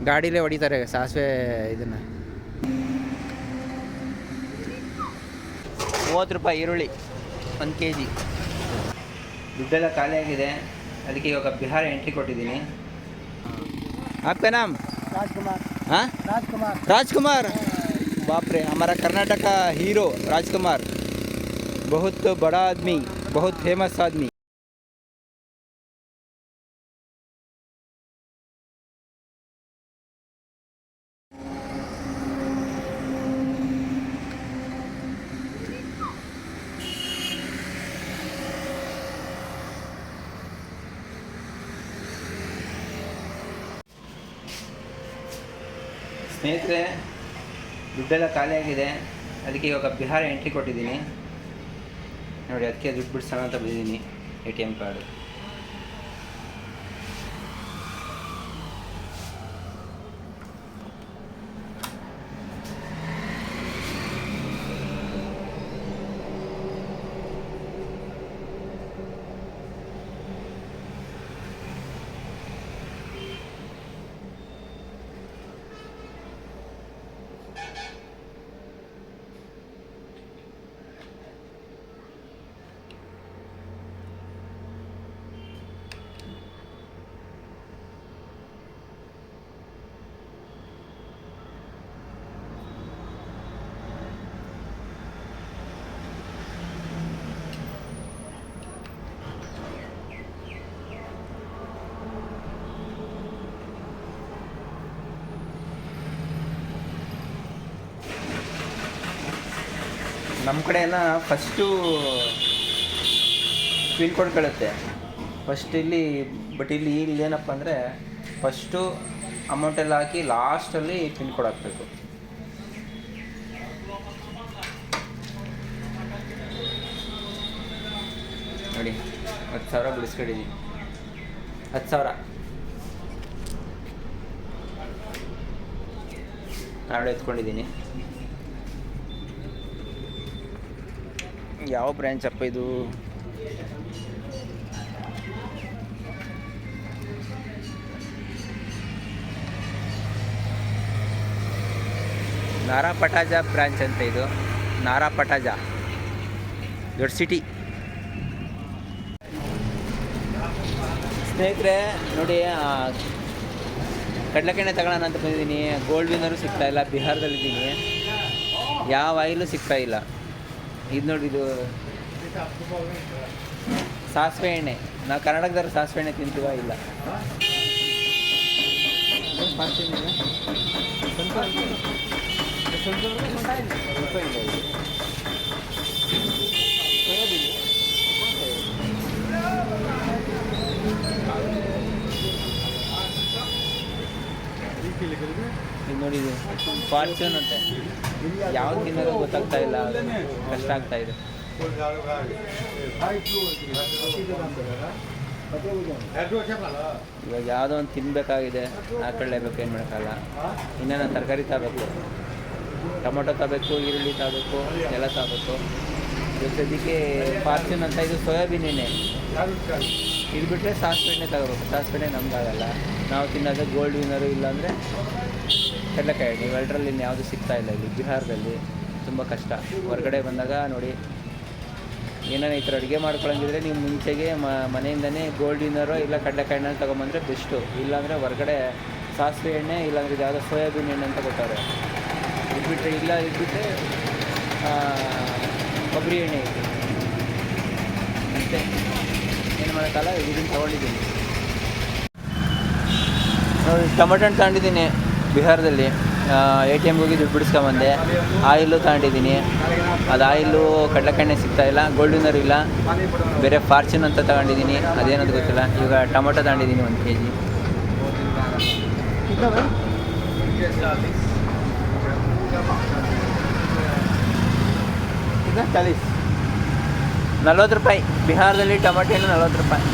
ಗಾಡಿಲೇ ಹೊಡಿತಾರೆ ಸಾಸಿವೆ ಇದನ್ನು ಮೂವತ್ತು ರೂಪಾಯಿ ಈರುಳ್ಳಿ ಒಂದು ಕೆ ಜಿ ದುಡ್ಡೆಲ್ಲ ಖಾಲಿಯಾಗಿದೆ ಅದಕ್ಕೆ ಇವಾಗ ಬಿಹಾರ ಎಂಟ್ರಿ ಕೊಟ್ಟಿದ್ದೀನಿ आपका नाम राजकुमार हाँ राजकुमार राजकुमार बाप रे हमारा कर्नाटक का हीरो राजकुमार बहुत बड़ा आदमी बहुत फेमस आदमी ಸ್ನೇಹಿತರೆ, ದುಡ್ಡೆಲ್ಲ ಖಾಲಿಯಾಗಿದೆ ಅದಕ್ಕೆ ಇವಾಗ ಬಿಹಾರ ಎಂಟ್ರಿ ಕೊಟ್ಟಿದ್ದೀನಿ. ನೋಡಿ, ಅದಕ್ಕೆ ದುಡ್ಡು ಬಿಡಿಸೋಣ ಅಂತ ಬಂದಿದ್ದೀನಿ ಎ ಟಿ ಎಂ ಕಾರ್ಡು ನಮ್ಮ ಕಡೆ ಎಲ್ಲ ಫಸ್ಟು ಪಿನ್ ಕೋಡ್ ಕಳುತ್ತೆ. ಫಸ್ಟ್ ಇಲ್ಲಿ ಬಟ್ ಇಲ್ಲಿ ಇಲ್ಲಿ ಏನಪ್ಪ ಅಂದರೆ ಫಸ್ಟು ಅಮೌಂಟೆಲ್ಲ ಹಾಕಿ ಲಾಸ್ಟಲ್ಲಿ ಪಿನ್ ಕೋಡ್ ಹಾಕಬೇಕು. ನೋಡಿ, ಹತ್ತು ಸಾವಿರ ಬಿಡಿಸ್ಕೊಂಡಿದ್ದೀನಿ ಹತ್ತು ಸಾವಿರ. ನಾಳೆ ಎತ್ಕೊಂಡಿದ್ದೀನಿ ಯಾವ ಬ್ರ್ಯಾಂಚ್ ಅಪ್ಪ ಇದು? ನಾರಾ ಪಟಾಜ ಬ್ರ್ಯಾಂಚ್ ಅಂತ ಇದು. ನಾರಾ ಪಟಾಜ ದೊಡ್ಡ ಸಿಟಿ. ಸ್ನೇಹಿತರೆ, ನೋಡಿ ಕಡಲೆಕಣ್ಣೆ ತಗೊಳ್ಳೋಣ ಅಂತ ಬಂದಿದ್ದೀನಿ. ಗೋಲ್ಡ್ ವಿನರು ಸಿಗ್ತಾ ಇಲ್ಲ. ಬಿಹಾರದಲ್ಲಿದ್ದೀನಿ. ಯಾವ ಆಯಿಲು ಸಿಗ್ತಾ ಇಲ್ಲ. ಇದು ನೋಡಿ ಇದು ಸಾಸಿವೆ ಎಣ್ಣೆ. ನಾವು ಕರ್ನಾಟಕದವ್ರು ಸಾಸಿವೆ ಎಣ್ಣೆ ತಿಂತೀವ ಇಲ್ಲ? ಇದು ನೋಡಿ ಇದು ಫಾರ್ಚೂನ್ ಅಂತೆ. ಯಾವ್ದು ತಿನ್ನೋದು ಗೊತ್ತಾಗ್ತಾ ಇಲ್ಲ ಕಷ್ಟ ಆಗ್ತಾ ಇದೆ. ಇವಾಗ ಯಾವುದೋ ಒಂದು ತಿನ್ಬೇಕಾಗಿದೆ ಹಾಕೊಳ್ಳೇಬೇಕು ಏನು ಮಾಡೋಕ್ಕಲ್ಲ ಇನ್ನೇನು ನಾನು ತರಕಾರಿ ತಗೋಬೇಕು ಟೊಮೊಟೊ ತಗೋಬೇಕು ಈರುಳ್ಳಿ ತಗೋಬೇಕು ಎಲ್ಲ ತಗೋಬೇಕು ಸದ್ಯಕ್ಕೆ ಫಾರ್ಚೂನ್ ಅಂತ ಇದು ಸೋಯಾಬೀನ್ ಎಣ್ಣೆ ಇದು ಬಿಟ್ಟರೆ ಸಾಸಿವೆ ಎಣ್ಣೆ ತಗೋಬೇಕು. ಸಾಸಿವೆ ನಮ್ಗೆ ನಮ್ಗಾಗಲ್ಲ. ನಾವು ತಿನ್ನೋದು ಗೋಲ್ಡ್ ವಿನ್ನರು ಇಲ್ಲಾಂದರೆ ಕಡಲೆಕಾಯಿ ಎಣ್ಣೆ ಇನ್ನು ಯಾವುದು ಸಿಗ್ತಾ ಇಲ್ಲ ಇಲ್ಲಿ ಬಿಹಾರದಲ್ಲಿ, ತುಂಬ ಕಷ್ಟ. ಹೊರಗಡೆ ಬಂದಾಗ ನೋಡಿ ಏನಾರ ಈ ಥರ ಅಡುಗೆ ಮಾಡ್ಕೊಳ್ಳೋಂಗಿದ್ರೆ ನೀವು ಮುಂಚೆಗೆ ಮನೆಯಿಂದನೇ ಗೋಲ್ಡ್ ವಿನ್ನರೋ ಇಲ್ಲ ಕಡಲೆಕಾಯಿ ಎಣ್ಣೆ ತೊಗೊಂಬಂದರೆ ಬೆಸ್ಟು ಇಲ್ಲಾಂದರೆ ಹೊರಗಡೆ ಸಾಸಿವೆ ಎಣ್ಣೆ, ಇಲ್ಲಾಂದರೆ ಯಾವುದೋ ಸೋಯಾಬೀನ್ ಎಣ್ಣೆ ಅಂತ ಕೊಟ್ಟವ್ರೆ. ಇದ್ಬಿಟ್ರೆ ಇಲ್ಲ ಇದ್ಬಿಟ್ಟರೆ ಕೊಬ್ಬರಿ ಎಣ್ಣೆ ಇದೆ. ಮತ್ತೆ ಏನು ಮಾಡೋಕ್ಕಲ್ಲ, ಇದನ್ನು ತೊಗೊಂಡಿದ್ದೀನಿ. ನೋಡಿ ಟೊಮೆಟೊ ಹಣ್ಣು ತಗೊಂಡಿದ್ದೀನಿ. ಬಿಹಾರದಲ್ಲಿ ಎ ಟಿ ಎಮ್ಗೆ ಹೋಗಿ ದುಡ್ಡು ಬಿಡಿಸ್ಕೊಂಬಂದೆ. ಆಯಿಲ್ಲು ತಗೊಂಡಿದ್ದೀನಿ. ಅದು ಆಯಿಲು ಕಡಲೆಕಾಯಿ ಸಿಗ್ತಾಯಿಲ್ಲ ಗೋಲ್ಡ್ ವಿನ್ನರ್ ಇಲ್ಲ. ಬೇರೆ ಫಾರ್ಚೂನ್ ಅಂತ ತಗೊಂಡಿದ್ದೀನಿ. ಅದೇನದು ಗೊತ್ತಿಲ್ಲ. ಈಗ ಟೊಮೊಟೊ ತಗೊಂಡಿದ್ದೀನಿ ಒಂದು ಕೆ ಜಿ ನಲ್ವತ್ತು ರೂಪಾಯಿ. ಬಿಹಾರದಲ್ಲಿ ಟೊಮೊಟೊ ಹಣ್ಣು ನಲ್ವತ್ತು ರೂಪಾಯಿ.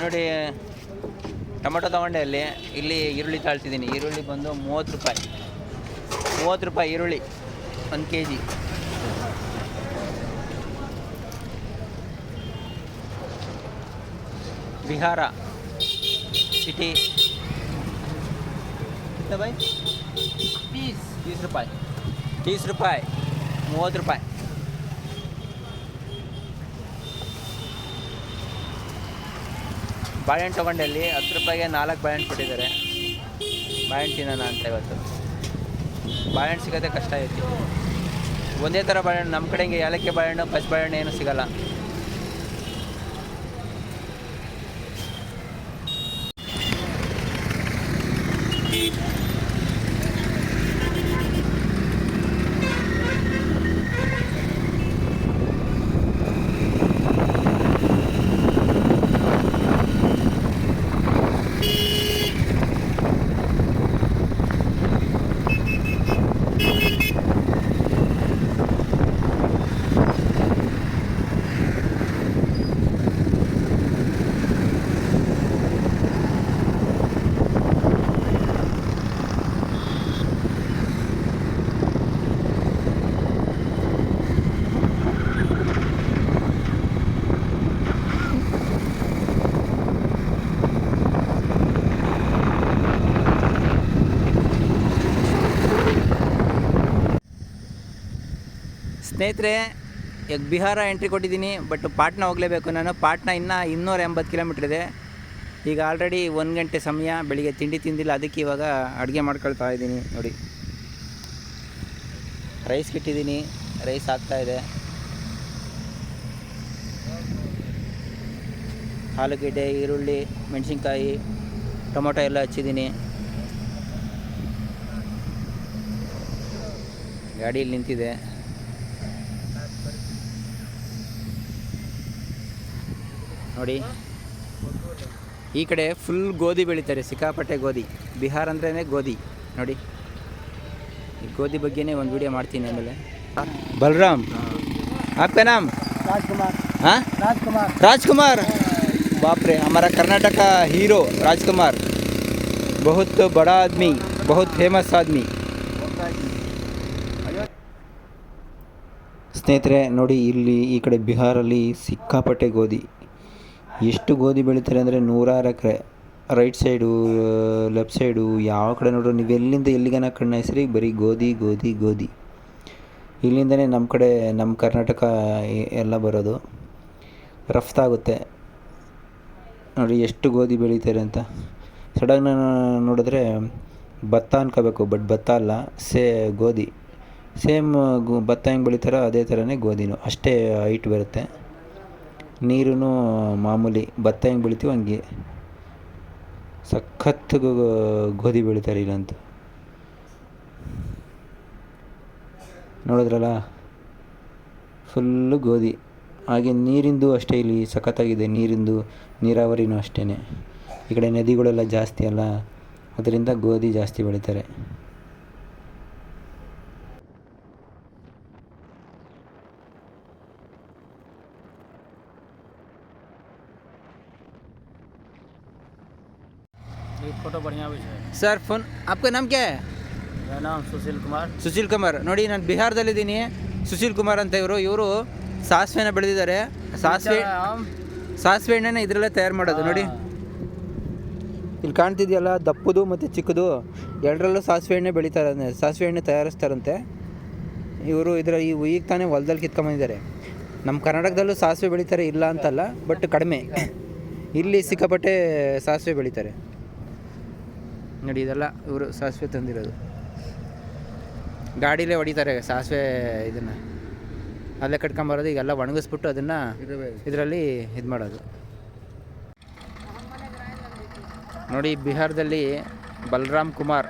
ನೋಡಿ, ಟೊಮೆಟೊ ತೊಗೊಂಡೆ ಅಲ್ಲಿ. ಇಲ್ಲಿ ಈರುಳ್ಳಿ ತಾಳ್ತಿದ್ದೀನಿ ಈರುಳ್ಳಿ ಬಂದು ಮೂವತ್ತು ರೂಪಾಯಿ. ಮೂವತ್ತು ರೂಪಾಯಿ ಈರುಳ್ಳಿ. ಒಂದು K G Bihar city. Boy? ತೀಸ್ ತೀಸ್ ರೂಪಾಯಿ. ತೀಸ್ ರೂಪಾಯಿ. ಮೂವತ್ತು ರೂಪಾಯಿ. ಬಾಳೆಹಣ್ಣು ತೊಗೊಂಡೆ ಅಲ್ಲಿ ಹತ್ತು ರೂಪಾಯಿಗೆ ನಾಲ್ಕು ಬಾಳೆಹಣ್ಣು ಕೊಟ್ಟಿದ್ದಾರೆ. ಬಾಳೆಹಣ್ಣು ತಿನ್ನೋಣ ಅಂತ ಇವತ್ತು. ಬಾಳೆಹಣ್ಣು ಸಿಗೋದೇ ಕಷ್ಟ ಐತಿ. ಒಂದೇ ಥರ ಬಾಳೆಹಣ್ಣು ನಮ್ಮ ಕಡೆಗೆ ಏಲಕ್ಕಿ ಬಾಳೆಹಣ್ಣು ಪಚ್ಚ ಬಾಳೆಹಣ್ಣು ಏನು ಸಿಗಲ್ಲ. ಸ್ನೇಹಿತರೆ ಈಗ ಬಿಹಾರ ಎಂಟ್ರಿ ಕೊಟ್ಟಿದ್ದೀನಿ ಬಟ್ ಪಾಟ್ನಾ ಹೋಗಲೇಬೇಕು ನಾನು. ಪಾಟ್ನಾ ಇನ್ನೂ ಇನ್ನೂರ ಎಂಬತ್ತು ಕಿಲೋಮೀಟ್ರ್ ಇದೆ. ಈಗ ಆಲ್ರೆಡಿ ಒಂದು ಗಂಟೆ ಸಮಯ, ಬೆಳಿಗ್ಗೆ ತಿಂಡಿ ತಿಂದಿಲ್ಲ, ಅದಕ್ಕೆ ಇವಾಗ ಅಡುಗೆ ಮಾಡ್ಕೊಳ್ತಾ ಇದ್ದೀನಿ ನೋಡಿ. ರೈಸ್ ಇಟ್ಟಿದ್ದೀನಿ ರೈಸ್ ಆಗ್ತಾ ಇದೆ. ಆಲೂಗೆಡ್ಡೆ, ಈರುಳ್ಳಿ, ಮೆಣಸಿನ್ಕಾಯಿ, ಟೊಮೊಟೊ ಎಲ್ಲ ಹಚ್ಚಿದ್ದೀನಿ. ಗಾಡಿಯಲ್ಲಿ ನಿಂತಿದೆ. ನೋಡಿ. ಈ ಕಡೆ ಫುಲ್ ಗೋಧಿ ಬೆಳೀತಾರೆ ಸಿಕ್ಕಾಪಟ್ಟೆ ಗೋಧಿ. ಬಿಹಾರ ಅಂದ್ರೇ ಗೋಧಿ ನೋಡಿ. ಈ ಗೋಧಿ ಬಗ್ಗೆನೇ ಒಂದು ವಿಡಿಯೋ ಮಾಡ್ತೀನಿ ಆಮೇಲೆ. ಬಲರಾಮ್ ಆಪ್ಕ ನಾಮ್? ರಾಜ್ಕುಮಾರ್. ಹಾಂ? ರಾಜ್ಕುಮಾರ್. ರಾಜ್ಕುಮಾರ್? ಬಾಪ್ರೆ ಅಮರ ಕರ್ನಾಟಕ ಹೀರೋ ರಾಜ್ಕುಮಾರ್. ಬಹುತ್ ಬಡ ಆದ್ಮಿ ಬಹುತ್ ಫೇಮಸ್ ಆದ್ಮಿ. ಸ್ನೇಹಿತರೆ ನೋಡಿ ಇಲ್ಲಿ ಈ ಕಡೆ ಬಿಹಾರಲ್ಲಿ ಸಿಕ್ಕಾಪಟ್ಟೆ ಗೋಧಿ. ಎಷ್ಟು ಗೋಧಿ ಬೆಳೀತಾರೆ ಅಂದರೆ ನೂರಾರು acre. Right side left side ಯಾವ ಕಡೆ ನೋಡ್ರು ನೀವು ಎಲ್ಲಿಂದ ಎಲ್ಲಿಗನ ಕಣ್ಣ ಹೆಸರಿ ಬರೀ ಗೋಧಿ ಗೋಧಿ ಗೋಧಿ. ಇಲ್ಲಿಂದನೇ ನಮ್ಮ ಕಡೆ ನಮ್ಮ ಕರ್ನಾಟಕ ಎಲ್ಲ ಬರೋದು. ರಫ್ತಾಗುತ್ತೆ ನೋಡಿ ಎಷ್ಟು ಗೋಧಿ ಬೆಳೀತಾರೆ ಅಂತ. ಸಡನ್ ನೋಡಿದ್ರೆ ಭತ್ತ ಅನ್ಕೋಬೇಕು, ಬಟ್ ಭತ್ತ ಅಲ್ಲ, ಸೇ, ಗೋಧಿ. ಸೇಮ್ ಭತ್ತ ಹೆಂಗೆ ಬೆಳೀತಾರೋ ಅದೇ ಥರನೇ ಗೋಧಿನೂ. ಅಷ್ಟೇ ಹೈಟ್ ಬರುತ್ತೆ. ನೀರೂ ಮಾಮೂಲಿ ಭತ್ತ ಹೆಂಗೆ ಬೆಳಿತೀವೋ ಹಂಗೆ. ಸಖತ್ ಗೋ- ಗೋಧಿ ಬೆಳಿತಾರೆ ಇಲ್ಲಂತೂ. ನೋಡಿದ್ರಲ್ಲ? ಫುಲ್ಲು ಗೋಧಿ. ಹಾಗೆ ನೀರಿಂದು ಅಷ್ಟೇ ಇಲ್ಲಿ ಸಖತ್ತಾಗಿದೆ, ನೀರಿಂದು, ನೀರಾವರಿನೂ ಅಷ್ಟೇ ಈ ಕಡೆ ನದಿಗಳೆಲ್ಲ ಜಾಸ್ತಿ ಅಲ್ಲ, ಅದರಿಂದ ಗೋಧಿ ಜಾಸ್ತಿ ಬೆಳೀತಾರೆ. ಸರ್ ಫೋನ್ आपका नाम क्या है मेरा नाम सुशील कुमार ಸುಶೀಲ್ ಕುಮಾರ್ ನೋಡಿ ನಾನು ಬಿಹಾರದಲ್ಲಿದ್ದೀನಿ ಸುಶೀಲ್ ಕುಮಾರ್ ಅಂತ ಇವರು ಇವರು ಸಾಸಿವೆನ ಬೆಳೆದಿದ್ದಾರೆ ಸಾಸಿವೆ हम ಸಾಸಿವೆ ಎಣ್ಣೆನ ಇದರಲ್ಲೇ ತಯಾರು ಮಾಡೋದು ನೋಡಿ ಇಲ್ಲಿ ಕಾಣ್ತಿದೆಯಲ್ಲ ದಪ್ಪದು ಮತ್ತು ಚಿಕ್ಕದು ಎರಡರಲ್ಲೂ ಸಾಸಿವೆ ಎಣ್ಣೆ ಬೆಳೀತಾರೆ ಸಾಸಿವೆ ಎಣ್ಣೆ ತಯಾರಿಸ್ತಾರಂತೆ ಇವರು ಇದರ ಈ ಈಗ ತಾನೇ ಹೊಲದಲ್ಲಿ ಕಿತ್ಕೊಂಬಂದಿದ್ದಾರೆ ನಮ್ಮ ಕರ್ನಾಟಕದಲ್ಲೂ ಸಾಸಿವೆ ಬೆಳೀತಾರೆ ಇಲ್ಲ ಅಂತಲ್ಲ ಬಟ್ ಕಡಿಮೆ ಇಲ್ಲಿ ಸಿಕ್ಕಾಪಟ್ಟೆ ಸಾಸಿವೆ ಬೆಳೀತಾರೆ ನೋಡಿ ಇದೆಲ್ಲ ಇವರು ಸಾಸಿವೆ ತಂದಿರೋದು. ಗಾಡಿಲೇ ಹೊಡಿತಾರೆ ಸಾಸಿವೆ ಇದನ್ನು. ಅಲ್ಲೇ ಕಟ್ಕೊಂಬರೋದು, ಈಗೆಲ್ಲ ಒಣಗಿಸ್ಬಿಟ್ಟು ಅದನ್ನು ಇದರಲ್ಲಿ ಇದು ಮಾಡೋದು. ನೋಡಿ, ಬಿಹಾರದಲ್ಲಿ ಬಲರಾಮ್ ಕುಮಾರ್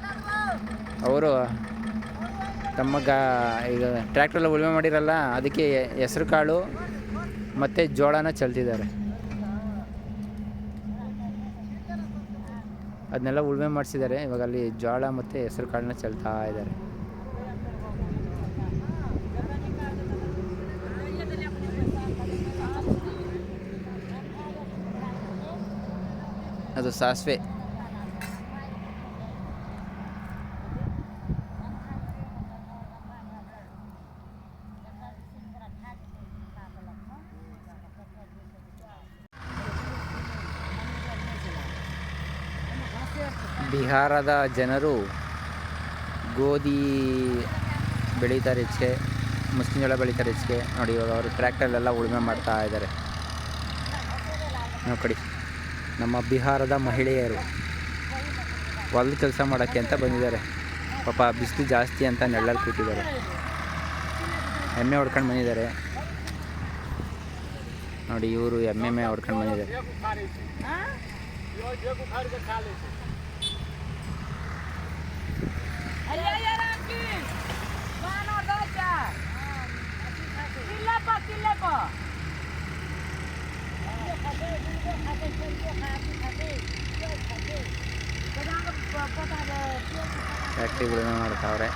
ಅವರು ತಮ್ಮ ಗಾ, ಈಗ ಟ್ರ್ಯಾಕ್ಟ್ರಲ್ಲಿ ಉಳುಮೆ ಮಾಡಿರಲ್ಲ, ಅದಕ್ಕೆ ಹೆಸರು ಕಾಳು ಮತ್ತು ಜೋಳನ ಚೆಲ್ತಿದ್ದಾರೆ. ಅದನ್ನೆಲ್ಲ ಉಳುಮೆ ಮಾಡಿಸಿದ್ದಾರೆ. ಇವಾಗ ಅಲ್ಲಿ ಜೋಳ ಮತ್ತು ಹೆಸರು ಕಾಳನ್ನ ಚೆಲ್ತಾ ಇದ್ದಾರೆ. ಅದು ಸಾಸಿವೆ. ಬಿಹಾರದ ಜನರು ಗೋಧಿ ಬೆಳೀತಾರೆ ಹೆಚ್ಚಿಗೆ, ಮುಸ್ಲಿಂ ಜೋಳ ಬೆಳೀತಾರೆ ಹೆಚ್ಚಿಗೆ. ನೋಡಿ ಇವಾಗ ಅವರು ಟ್ರ್ಯಾಕ್ಟರ್ಲೆಲ್ಲ ಉಳುಮೆ ಮಾಡ್ತಾ ಇದ್ದಾರೆ. ನೋಡಿ ನಮ್ಮ ಬಿಹಾರದ ಮಹಿಳೆಯರು ಹೊಲದ ಕೆಲಸ ಮಾಡೋಕ್ಕೆ ಅಂತ ಬಂದಿದ್ದಾರೆ. ಪಾಪ ಬಿಸಿಲು ಜಾಸ್ತಿ ಅಂತ ನೆಳ್ಳಲ್ಲಿ ಕೂತಿದ್ದಾರೆ. ಎಮ್ಮೆ ಹೊಡ್ಕೊಂಡು ಬಂದಿದ್ದಾರೆ. ನೋಡಿ ಇವರು ಎಮ್ಮೆ ಹೊಡ್ಕೊಂಡು ಬಂದಿದ್ದಾರೆ. ಫ್ಯಾಕ್ಟ್ರಿ ಉಳುಮೆ ಮಾಡ್ತಾವ್ರೆ